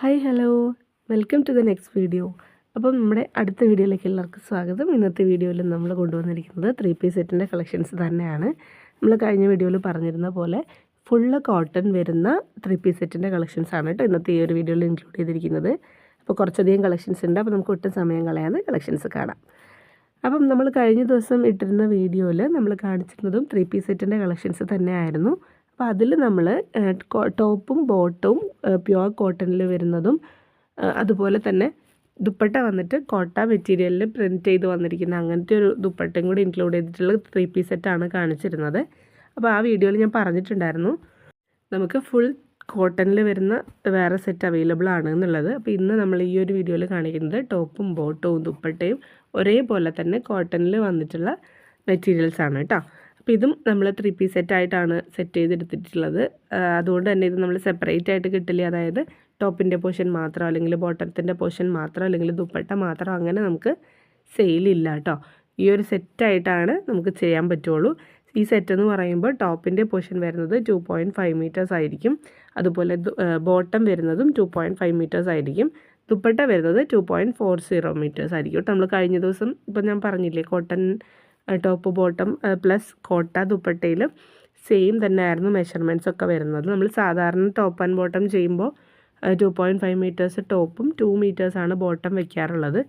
Hi hello welcome to the next video അപ്പം നമ്മുടെ അടുത്ത വീഡിയോയിലേക്ക് എല്ലാവർക്കും സ്വാഗതം. ഇന്നത്തെ വീഡിയോയിൽ നമ്മൾ കൊണ്ടുവന്നിരിക്കുന്നത് ത്രീ പീസ് സെറ്റിന്റെ കളക്ഷൻസ് തന്നെയാണ്. നമ്മൾ കഴിഞ്ഞ വീഡിയോയിൽ പറഞ്ഞിരുന്ന പോലെ ഫുള്ള് കോട്ടൺ വരുന്ന ത്രീ പീസ് സെറ്റിന്റെ കളക്ഷൻസ് ആണ് കേട്ടോ ഇന്നത്തെ ഈ ഒരു വീഡിയോയിൽ ഇൻക്ലൂഡ് ചെയ്തിരിക്കുന്നത്. അപ്പോൾ കുറച്ചധികം കളക്ഷൻസ് ഉണ്ട്. അപ്പോൾ നമുക്ക് ഒട്ടും സമയം കളയാതെ കളക്ഷൻസ് കാണാം. അപ്പം നമ്മൾ കഴിഞ്ഞ ദിവസം ഇട്ടിരുന്ന വീഡിയോയിൽ നമ്മൾ കാണിച്ചിരുന്നതും ത്രീ പീസ് സെറ്റിന്റെ കളക്ഷൻസ് തന്നെയായിരുന്നു. അപ്പോൾ അതിൽ നമ്മൾ ടോപ്പും ബോട്ടും പ്യുവർ കോട്ടണിൽ വരുന്നതും അതുപോലെ തന്നെ ദുപ്പട്ട വന്നിട്ട് കോട്ട മെറ്റീരിയലിൽ പ്രിന്റ് ചെയ്ത് വന്നിരിക്കുന്ന അങ്ങനത്തെ ഒരു ദുപ്പട്ടയും കൂടി ഇൻക്ലൂഡ് ചെയ്തിട്ടുള്ള ത്രീ പീസ് സെറ്റാണ് കാണിച്ചിരുന്നത്. അപ്പോൾ ആ വീഡിയോയിൽ ഞാൻ പറഞ്ഞിട്ടുണ്ടായിരുന്നു. നമുക്ക് ഫുൾ കോട്ടണിൽ വരുന്ന വേറെ സെറ്റ് അവൈലബിൾ ആണ് എന്നുള്ളത്. അപ്പോൾ ഇന്ന് നമ്മൾ ഈ ഒരു വീഡിയോയിൽ കാണിക്കുന്നത് ടോപ്പും ബോട്ടവും ദുപ്പട്ടയും ഒരേപോലെ തന്നെ കോട്ടണിൽ വന്നിട്ടുള്ള മെറ്റീരിയൽസ് ആണ് കേട്ടോ. അപ്പോൾ ഇതും നമ്മൾ ത്രീ പീസ് സെറ്റായിട്ടാണ് സെറ്റ് ചെയ്തെടുത്തിട്ടുള്ളത്. അതുകൊണ്ട് തന്നെ ഇത് നമ്മൾ സെപ്പറേറ്റ് ആയിട്ട് കിട്ടില്ല. അതായത് ടോപ്പിന്റെ പോർഷൻ മാത്രം അല്ലെങ്കിൽ ബോട്ടത്തിന്റെ പോർഷൻ മാത്രം അല്ലെങ്കിൽ ദുപ്പട്ട മാത്രം അങ്ങനെ നമുക്ക് സെയിലില്ല കേട്ടോ ഈ ഒരു സെറ്റായിട്ടാണ് നമുക്ക് ചെയ്യാൻ പറ്റുള്ളൂ. ഈ സെറ്റ് എന്ന് പറയുമ്പോൾ ടോപ്പിന്റെ പോർഷൻ വരുന്നത് ടു പോയിന്റ് ഫൈവ് മീറ്റേഴ്സ് ആയിരിക്കും. അതുപോലെ ബോട്ടം വരുന്നതും ടു പോയിന്റ് ഫൈവ് മീറ്റേഴ്സ് ആയിരിക്കും. ദുപ്പട്ട വരുന്നത് two point four zero metres ആയിരിക്കും. നമ്മൾ കഴിഞ്ഞ ദിവസം ഇപ്പം ഞാൻ പറഞ്ഞില്ലേ കോട്ടൺ ടോപ്പ് ബോട്ടം പ്ലസ് കോട്ട ദുപ്പട്ടയിൽ സെയിം തന്നെ ആയിരുന്നു മെഷർമെന്റ്സ് ഒക്കെ വരുന്നത്. നമ്മൾ സാധാരണ ടോപ്പ് ആൻഡ് ബോട്ടം ചെയ്യുമ്പോൾ ടു പോയിന്റ് ഫൈവ് മീറ്റേഴ്സ് ടോപ്പും ടു മീറ്റേഴ്സാണ് ബോട്ടം വയ്ക്കാറുള്ളത്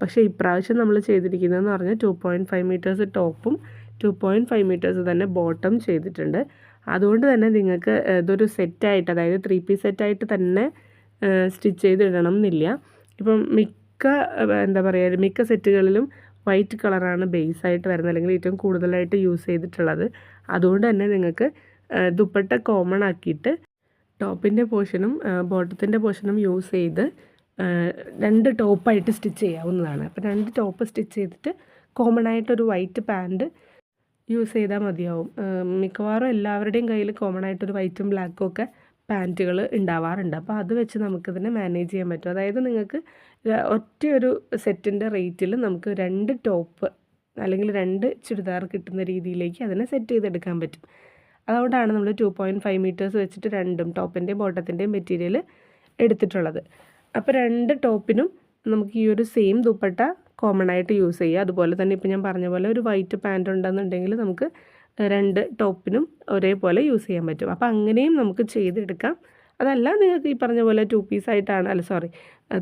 പക്ഷേ ഇപ്രാവശ്യം നമ്മൾ ചെയ്തിരിക്കുന്നതെന്ന് പറഞ്ഞാൽ ടു പോയിന്റ് ഫൈവ് മീറ്റേഴ്സ് ടോപ്പും ടു പോയിന്റ് ഫൈവ് മീറ്റേഴ്സ് തന്നെ ബോട്ടം ചെയ്തിട്ടുണ്ട്. അതുകൊണ്ട് തന്നെ നിങ്ങൾക്ക് ഇതൊരു സെറ്റായിട്ട് അതായത് ത്രീ പീസ് സെറ്റായിട്ട് തന്നെ സ്റ്റിച്ച് ചെയ്തിടണം എന്നില്ല. ഇപ്പം മിക്ക എന്താ പറയുക മിക്ക സെറ്റുകളിലും വൈറ്റ് കളറാണ് ബേസ് ആയിട്ട് വരുന്നത് അല്ലെങ്കിൽ ഏറ്റവും കൂടുതലായിട്ട് യൂസ് ചെയ്തിട്ടുള്ളത്. അതുകൊണ്ട് തന്നെ നിങ്ങൾക്ക് ദുപ്പട്ട കോമൺ ആക്കിയിട്ട് ടോപ്പിന്റെ പോർഷനും ബോട്ടത്തിന്റെ പോർഷനും യൂസ് ചെയ്ത് രണ്ട് ടോപ്പായിട്ട് സ്റ്റിച്ച് ചെയ്യാവുന്നതാണ്. അപ്പോൾ രണ്ട് ടോപ്പ് സ്റ്റിച്ച് ചെയ്തിട്ട് കോമൺ ആയിട്ടൊരു വൈറ്റ് പാന്റ് യൂസ് ചെയ്താൽ മതിയാവും. മിക്കവാറും എല്ലാവരുടെയും കയ്യിൽ കോമൺ ആയിട്ടൊരു വൈറ്റും ബ്ലാക്കും ഒക്കെ പാന്റുകൾ ഉണ്ടാവാറുണ്ട് അപ്പോൾ അത് വെച്ച് നമുക്കിതിനെ മാനേജ് ചെയ്യാൻ പറ്റും. അതായത് നിങ്ങൾക്ക് ഒറ്റയൊരു സെറ്റിന്റെ റേറ്റിൽ നമുക്ക് രണ്ട് ടോപ്പ് അല്ലെങ്കിൽ രണ്ട് ചുരിദാർ കിട്ടുന്ന രീതിയിലേക്ക് അതിനെ സെറ്റ് ചെയ്തെടുക്കാൻ പറ്റും. അതുകൊണ്ടാണ് നമ്മൾ ടു പോയിന്റ് ഫൈവ് മീറ്റേഴ്സ് വെച്ചിട്ട് രണ്ടും ടോപ്പിന്റെയും ബോട്ടത്തിന്റെയും മെറ്റീരിയൽ എടുത്തിട്ടുള്ളത്. അപ്പോൾ രണ്ട് ടോപ്പിനും നമുക്ക് ഈ ഒരു സെയിം ദുപ്പട്ട കോമൺ ആയിട്ട് യൂസ് ചെയ്യുക അതുപോലെ തന്നെ ഇപ്പോൾ ഞാൻ പറഞ്ഞ പോലെ ഒരു വൈറ്റ് പാന്റ് ഉണ്ടെന്നുണ്ടെങ്കിൽ നമുക്ക് രണ്ട് ടോപ്പിനും ഒരേപോലെ യൂസ് ചെയ്യാൻ പറ്റും. അപ്പോൾ അങ്ങനെയും നമുക്ക് ചെയ്തെടുക്കാം. അതല്ല നിങ്ങൾക്ക് ഈ പറഞ്ഞ പോലെ ടു പീസായിട്ടാണ് അല്ല സോറി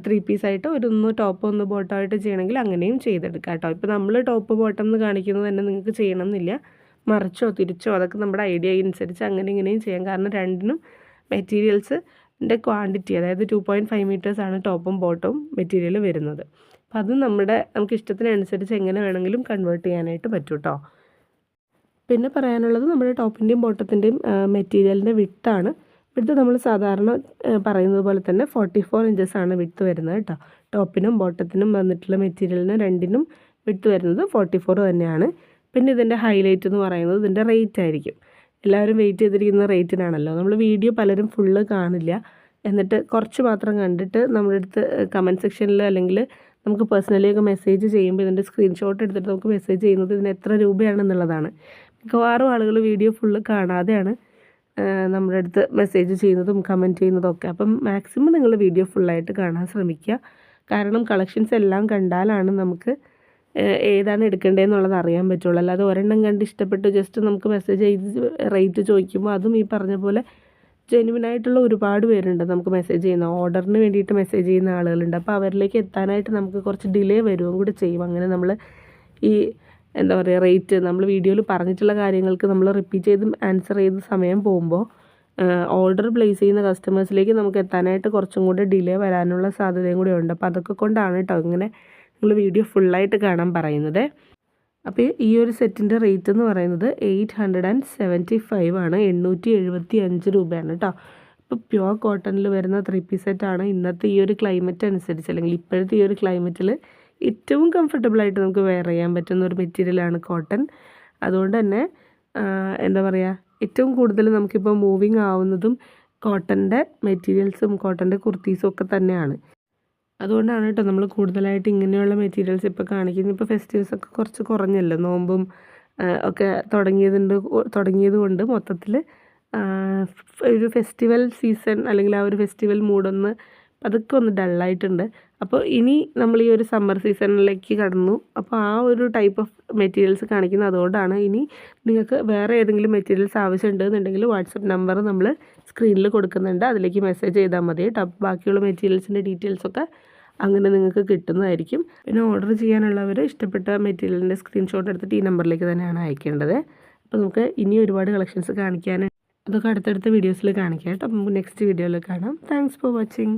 ത്രീ പീസായിട്ട് ഒന്ന് ടോപ്പ് ഒന്ന് ബോട്ടം ആയിട്ട് ചെയ്യണമെങ്കിൽ അങ്ങനെയും ചെയ്തെടുക്കാം കേട്ടോ. ഇപ്പോൾ നമ്മൾ ടോപ്പ് ബോട്ടം എന്ന് കാണിക്കുന്നത് തന്നെ നിങ്ങൾക്ക് ചെയ്യണം എന്നില്ല മറിച്ചോ തിരിച്ചോ അതൊക്കെ നമ്മുടെ ഐഡിയ അനുസരിച്ച് അങ്ങനെ ഇങ്ങനെയും ചെയ്യാം. കാരണം രണ്ടിനും മെറ്റീരിയൽസിന്റെ ക്വാണ്ടിറ്റി അതായത് ടു പോയിന്റ് ഫൈവ് മീറ്റേഴ്സാണ് ടോപ്പും ബോട്ടവും മെറ്റീരിയൽ വരുന്നത്. അപ്പോൾ അത് നമ്മുടെ നമുക്ക് ഇഷ്ടത്തിനനുസരിച്ച് എങ്ങനെ വേണമെങ്കിലും കൺവേർട്ട് ചെയ്യാനായിട്ട് പറ്റും കേട്ടോ പിന്നെ പറയാനുള്ളത് നമ്മുടെ ടോപ്പിന്റെയും ബോട്ടത്തിന്റെയും മെറ്റീരിയലിന്റെ വിട്ടാണ്. വിട്ട് നമ്മൾ സാധാരണ പറയുന്നത് പോലെ തന്നെ ഫോർട്ടി ഫോർ ആണ് വിട്ട് വരുന്നത് കേട്ടോ. ടോപ്പിനും ബോട്ടത്തിനും വന്നിട്ടുള്ള മെറ്റീരിയലിനും രണ്ടിനും വിട്ട് വരുന്നത് ഫോർട്ടി ഫോർ തന്നെയാണ്. പിന്നെ ഇതിന്റെ ഹൈലൈറ്റ് എന്ന് പറയുന്നത് ഇതിന്റെ റേറ്റ് ആയിരിക്കും. എല്ലാവരും വെയിറ്റ് ചെയ്തിരിക്കുന്ന റേറ്റിനാണല്ലോ. നമ്മൾ വീഡിയോ പലരും ഫുള്ള് കാണില്ല. എന്നിട്ട് കുറച്ച് മാത്രം കണ്ടിട്ട് നമ്മുടെ അടുത്ത് കമന്റ് സെക്ഷനിൽ അല്ലെങ്കിൽ നമുക്ക് പേഴ്സണലി ഒക്കെ മെസ്സേജ് ചെയ്യുമ്പോൾ ഇതിന്റെ സ്ക്രീൻഷോട്ട് എടുത്തിട്ട് നമുക്ക് മെസ്സേജ് ചെയ്യുന്നത് ഇതിന് എത്ര രൂപയാണെന്നുള്ളതാണ്. മിക്കവാറും ആളുകൾ വീഡിയോ ഫുള്ള് കാണാതെയാണ് നമ്മുടെ അടുത്ത് മെസ്സേജ് ചെയ്യുന്നതും കമന്റ് ചെയ്യുന്നതും ഒക്കെ അപ്പം മാക്സിമം നിങ്ങൾ വീഡിയോ ഫുള്ളായിട്ട് കാണാൻ ശ്രമിക്കുക. കാരണം കളക്ഷൻസ് എല്ലാം കണ്ടാലാണ് നമുക്ക് ഏതാണ് എടുക്കേണ്ടതെന്നുള്ളത് അറിയാൻ പറ്റുള്ളൂ. അല്ലാതെ ഒരെണ്ണം കണ്ട് ഇഷ്ടപ്പെട്ട് ജസ്റ്റ് നമുക്ക് മെസ്സേജ് ചെയ്ത് റേറ്റ് ചോദിക്കുമ്പോൾ അതും ഈ പറഞ്ഞ പോലെ ജെനുവിനായിട്ടുള്ള ഒരുപാട് പേരുണ്ട് നമുക്ക് മെസ്സേജ് ചെയ്യുന്ന. ഓർഡറിന് വേണ്ടിയിട്ട് മെസ്സേജ് ചെയ്യുന്ന ആളുകളുണ്ട്. അപ്പോൾ അവരിലേക്ക് എത്താനായിട്ട് നമുക്ക് കുറച്ച് ഡിലേ വരുകയും കൂടി ചെയ്യും. അങ്ങനെ നമ്മൾ ഈ എന്താ പറയുക റേറ്റ് നമ്മൾ വീഡിയോയിൽ പറഞ്ഞിട്ടുള്ള കാര്യങ്ങൾക്ക് നമ്മൾ റിപ്പീറ്റ് ചെയ്ത് ആൻസർ ചെയ്ത് സമയം പോകുമ്പോൾ ഓർഡർ പ്ലേസ് ചെയ്യുന്ന കസ്റ്റമേഴ്സിലേക്ക് നമുക്ക് എത്താനായിട്ട് കുറച്ചും കൂടി ഡിലേ വരാനുള്ള സാധ്യതയും കൂടി ഉണ്ട്. അപ്പോൾ അതൊക്കെ കൊണ്ടാണ് കേട്ടോ ഇങ്ങനെ നിങ്ങൾ വീഡിയോ ഫുള്ളായിട്ട് കാണാൻ പറയുന്നത്. അപ്പോൾ ഈ ഒരു സെറ്റിന്റെ റേറ്റ് എന്ന് പറയുന്നത് eight hundred and seventy five ആണ്. എണ്ണൂറ്റി എഴുപത്തി അഞ്ച് രൂപയാണ് കേട്ടോ ഇപ്പോൾ പ്യുവർ കോട്ടണിൽ വരുന്ന ത്രീ പീസ് സെറ്റാണ് ഇന്നത്തെ ഈ ഒരു ക്ലൈമറ്റ് അനുസരിച്ച് അല്ലെങ്കിൽ ഇപ്പോഴത്തെ ഈ ഒരു ക്ലൈമറ്റിൽ ഏറ്റവും കംഫർട്ടബിളായിട്ട് നമുക്ക് വെയർ ചെയ്യാൻ പറ്റുന്ന ഒരു മെറ്റീരിയലാണ് കോട്ടൺ അതുകൊണ്ട് തന്നെ എന്താ പറയുക ഏറ്റവും കൂടുതൽ നമുക്കിപ്പോൾ മൂവിങ് ആവുന്നതും കോട്ടന്റെ മെറ്റീരിയൽസും കോട്ടന്റെ കുർത്തീസും ഒക്കെ തന്നെയാണ്. അതുകൊണ്ടാണ് കേട്ടോ നമ്മൾ കൂടുതലായിട്ട് ഇങ്ങനെയുള്ള മെറ്റീരിയൽസ് ഇപ്പോൾ കാണിക്കുന്നത്. ഇപ്പോൾ ഒക്കെ കുറച്ച് കുറഞ്ഞല്ലോ. നോമ്പും ഒക്കെ തുടങ്ങിയതുണ്ട് തുടങ്ങിയത് കൊണ്ട് മൊത്തത്തിൽ ഒരു ഫെസ്റ്റിവൽ സീസൺ അല്ലെങ്കിൽ ആ ഒരു ഫെസ്റ്റിവൽ മൂഡൊന്ന് അതൊക്കെ ഒന്ന് ഡള്ളായിട്ടുണ്ട്. അപ്പോൾ ഇനി നമ്മൾ ഈ ഒരു സമ്മർ സീസണിലേക്ക് കടന്നു. അപ്പോൾ ആ ഒരു ടൈപ്പ് ഓഫ് മെറ്റീരിയൽസ് കാണിക്കുന്നത് അതുകൊണ്ടാണ് ഇനി നിങ്ങൾക്ക് വേറെ ഏതെങ്കിലും മെറ്റീരിയൽസ് ആവശ്യമുണ്ടെന്നുണ്ടെങ്കിൽ വാട്സപ്പ് നമ്പർ നമ്മൾ സ്ക്രീനിൽ കൊടുക്കുന്നുണ്ട്. അതിലേക്ക് മെസ്സേജ് ചെയ്താൽ മതി കേട്ടോ. അപ്പോൾ ബാക്കിയുള്ള മെറ്റീരിയൽസിന്റെ ഡീറ്റെയിൽസൊക്കെ അങ്ങനെ നിങ്ങൾക്ക് കിട്ടുന്നതായിരിക്കും. പിന്നെ ഓർഡർ ചെയ്യാനുള്ളവർ ഇഷ്ടപ്പെട്ട മെറ്റീരിയലിന്റെ സ്ക്രീൻഷോട്ട് എടുത്തിട്ട് ഈ നമ്പറിലേക്ക് തന്നെയാണ് അയക്കേണ്ടത്. അപ്പോൾ നമുക്ക് ഇനി ഒരുപാട് കളക്ഷൻസ് കാണിക്കാൻ അതൊക്കെ അടുത്തടുത്ത വീഡിയോസിൽ കാണിക്കാം കേട്ടോ. അപ്പം നെക്സ്റ്റ് വീഡിയോയിൽ കാണാം. Thanks for watching